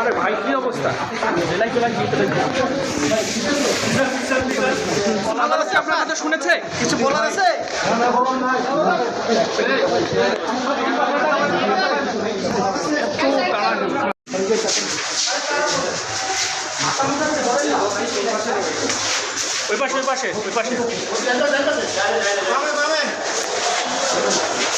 আরে ভাই, কি অবস্থা? আপনার কথা শুনেছে? কিছু বলার আছে? ওই পাশে ওই পাশে ওই পাশে।